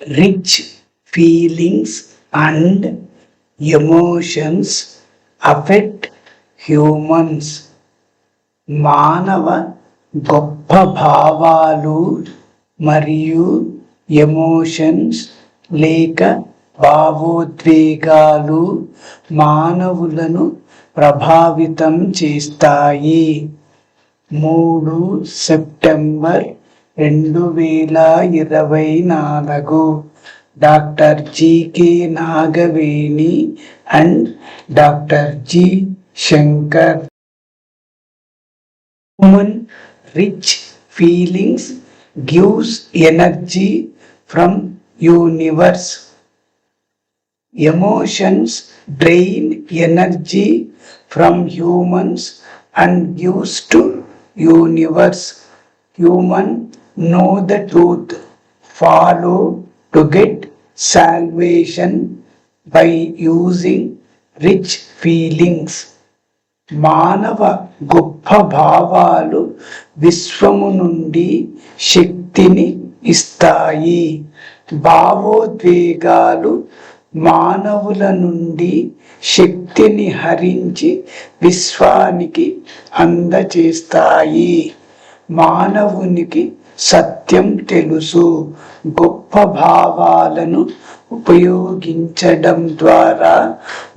Rich feelings and emotions affect humans మానవ గొప్ప భావాలు మరియు ఎమోషన్స్ లేక భావోద్వేగాలు మానవులను ప్రభావితం చేస్తాయి. మూడు సెప్టెంబర్ రెండు వేల ఇరవై నాలుగు doctor GK Nagaveni and doctor G Shankar. Human rich feelings gives energy from universe emotions drain energy from humans and gives to universe human know the truth follow to get salvation by using rich feelings మానవ గొప్ప భావాలు విశ్వము నుండి శక్తిని ఇస్తాయి. భావోద్వేగాలు మానవుల నుండి శక్తిని హరించి విశ్వానికి అందచేస్తాయి. మానవునికి సత్యం తెలుసు. గొప్ప భావాలను ఉపయోగించడం ద్వారా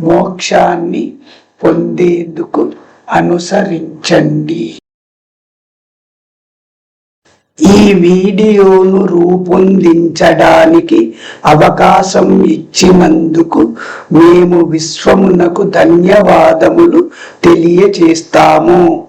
మోక్షాన్ని పొందేందుకు అనుసరించండి. ఈ వీడియోను రూపొందించడానికి అవకాశం ఇచ్చినందుకు మేము విశ్వమునకు ధన్యవాదములు తెలియచేస్తాము.